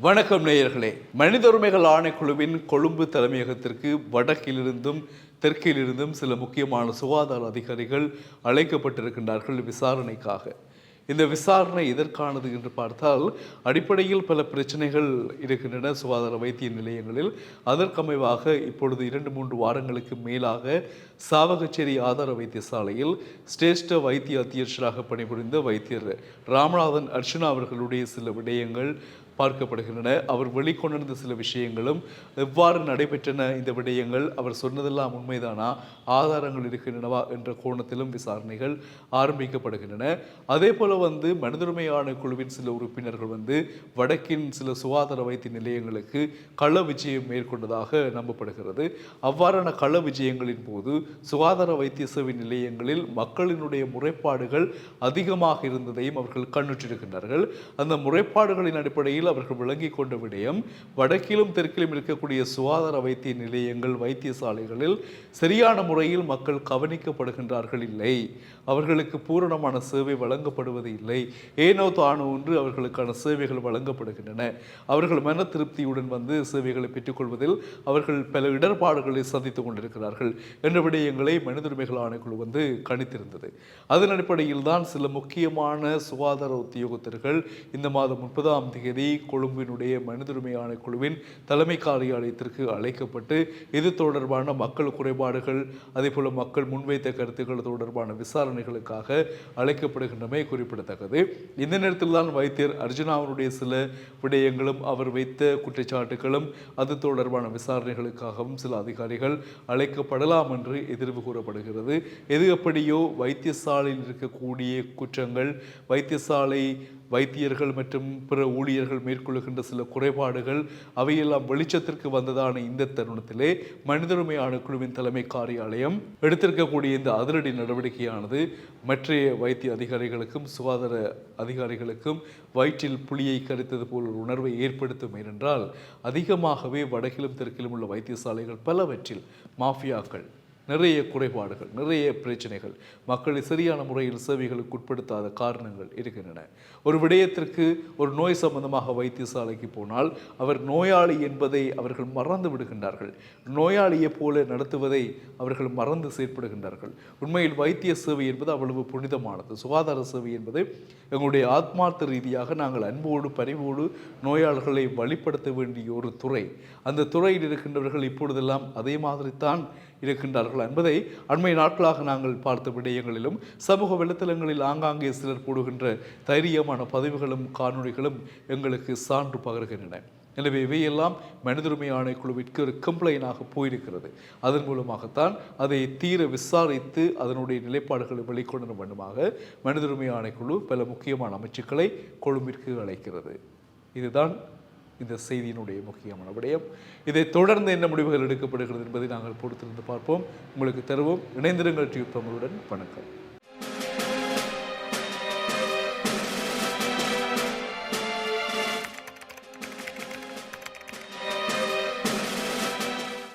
வணக்கம் நேயர்களே. மனித உரிமைகள் ஆணைக்குழுவின் கொழும்பு தலைமையகத்திற்கு வடக்கிலிருந்தும் தெற்கிலிருந்தும் சில முக்கியமான சுகாதார அதிகாரிகள் அழைக்கப்பட்டிருக்கின்றார்கள் விசாரணைக்காக. இந்த விசாரணை எதற்கானது என்று பார்த்தால் அடிப்படையில் பல பிரச்சனைகள் இருக்கின்றன சுகாதார வைத்திய நிலையங்களில். அதற்கமைவாக இப்பொழுது இரண்டு மூன்று வாரங்களுக்கு மேலாக சாவகச்சேரி ஆதார வைத்தியசாலையில் சிரேஷ்ட வைத்திய அத்தியட்சராக பணிபுரிந்த வைத்தியர் ராமநாதன் அர்ச்சுனா அவர்களுடைய சில விடயங்கள் பார்க்கப்படுகின்றன. அவர் வெளிக்கொண்டிருந்த சில விஷயங்களும் எவ்வாறு நடைபெற்றன இந்த விடயங்கள்? அவர் சொன்னதெல்லாம் உண்மைதானா? ஆதாரங்கள் இருக்கின்றனவா? என்ற கோணத்திலும் விசாரணைகள் ஆரம்பிக்கப்படுகின்றன. அதே போல வந்து மனிதுரிமை குழுவின் சில உறுப்பினர்கள் வந்து வடக்கின் சில சுகாதார வைத்திய நிலையங்களுக்கு கள விஜயம் மேற்கொண்டதாக நம்பப்படுகிறது. அவ்வாறான கள விஜயங்களின் போது சுகாதார வைத்திய சேவை நிலையங்களில் மக்களினுடைய முறைப்பாடுகள் அதிகமாக இருந்ததையும் அவர்கள் கண்ணுற்றிருக்கின்றார்கள் அந்த முறைப்பாடுகளின் அடிப்படையில் அவர்கள் விளங்கி கொண்ட விடயம் வடக்கிலும் தெற்கிலும் இருக்கக்கூடிய சுகாதார வைத்திய நிலையங்கள் வைத்தியசாலைகளில் சரியான முறையில் மக்கள் கவனிக்கப்படுகின்றார்கள் இல்லை. அவர்களுக்கு பூரணமான சேவை வழங்கப்படுவது இல்லை. ஏனோ தானோ ஒன்று அவர்களுக்கான சேவைகள் வழங்கப்படுகின்றன. அவர்கள் மன திருப்தியுடன் வந்து சேவைகளை பெற்றுக்கொள்வதில் அவர்கள் பல இடர்பாடுகளை சந்தித்துக் கொண்டிருக்கிறார்கள் என்ற விடயங்களை மனித உரிமைகள் ஆணைக்குழு வந்து கணித்திருந்தது. அதன் அடிப்படையில் தான் சில முக்கியமான சுகாதார உத்தியோகத்தர்கள் இந்த மாதம் முப்பதாம் தேதி கொழும்பினுடைய மனிதுரிமை ஆணைக்குழுவின் தலைமை காரியாலயத்திற்கு அழைக்கப்பட்டு இது தொடர்பான மக்கள் குறைபாடுகள் அதே போல மக்கள் முன்வைத்த கருத்துக்கள் தொடர்பான விசாரணைகளுக்காக அழைக்கப்படுகின்றமை குறிப்பிடத்தக்கது. இந்த நேரத்தில் தான் வைத்தியர் அர்ஜுனாவினுடைய சில விடயங்களும் அவர் வைத்த குற்றச்சாட்டுகளும் அது தொடர்பான விசாரணைகளுக்காகவும் சில அதிகாரிகள் அழைக்கப்படலாம் என்று எதிர்வு கூறப்படுகிறது. எது எப்படியோ வைத்தியசாலையில் இருக்கக்கூடிய குற்றங்கள் வைத்தியசாலை வைத்தியர்கள் மற்றும் பிற ஊழியர்கள் மேற்கொள்ளுகின்ற சில குறைபாடுகள் அவையெல்லாம் வெளிச்சத்திற்கு வந்ததான இந்த தருணத்திலே மனித உரிமை ஆணைக்குழுவின் தலைமை காரியாலயம் எடுத்திருக்கக்கூடிய இந்த அதிரடி நடவடிக்கையானது மற்றைய வைத்திய அதிகாரிகளுக்கும் சுகாதார அதிகாரிகளுக்கும் வயிற்றில் புலியை கரித்தது போல் ஒரு உணர்வை ஏற்படுத்தும் ஏனென்றால் அதிகமாகவே வடகிலும் தெற்கிலும் உள்ள வைத்தியசாலைகள் பலவற்றில் மாஃபியாக்கள் நிறைய குறைபாடுகள் நிறைய பிரச்சனைகள் மக்களை சரியான முறையில் சேவைகளுக்கு உட்படுத்தாத காரணங்கள் இருக்கின்றன. ஒரு விடயத்திற்கு ஒரு நோய் சம்பந்தமாக வைத்தியசாலைக்கு போனால் அவர் நோயாளி என்பதை அவர்கள் மறந்து விடுகின்றார்கள். நோயாளியைப் போல நடத்துவதை அவர்கள் மறந்து செயற்படுகின்றார்கள். உண்மையில் வைத்திய சேவை என்பது அவ்வளவு புனிதமானது. சுகாதார சேவை என்பது எங்களுடைய ஆத்மார்த்த ரீதியாக நாங்கள் அன்போடு பரிவோடு நோயாளர்களை வழிப்படுத்த வேண்டிய ஒரு துறை. அந்த துறையில் இருக்கின்றவர்கள் இப்பொழுதெல்லாம் அதே மாதிரி தான் இருக்கின்றார்கள் என்பதை அண்மை நாட்களாக நாங்கள் பார்த்த விடயங்களிலும் சமூக வலைத்தளங்களில் ஆங்காங்கே சிலர் போடுகின்ற தைரியமான பதிவுகளும் காணொளிகளும் எங்களுக்கு சான்று பகர்கின்றன. எனவே இவையெல்லாம் மனிதுரிமை ஆணைக்குழுவிற்கு ஒரு கம்ப்ளைனாக போயிருக்கிறது. அதன் மூலமாகத்தான் அதை தீர விசாரித்து அதனுடைய நிலைப்பாடுகளை வெளிக்கொண்டிருந்த வண்ணமாக மனிதுரிமை ஆணைக்குழு பல முக்கியமான அமைச்சுக்களை கொழும்பிற்கு அழைக்கிறது. இதுதான் இந்த செய்தியினுடைய முக்கியமான விடயம். இதை தொடர்ந்து என்ன முடிவுகள் எடுக்கப்படுகிறது என்பதை நாங்கள் பொறுத்திருந்து பார்ப்போம். உங்களுக்கு தருவோம். இணைந்திருங்கள் டியூப் தமிழுடன். வணக்கம்.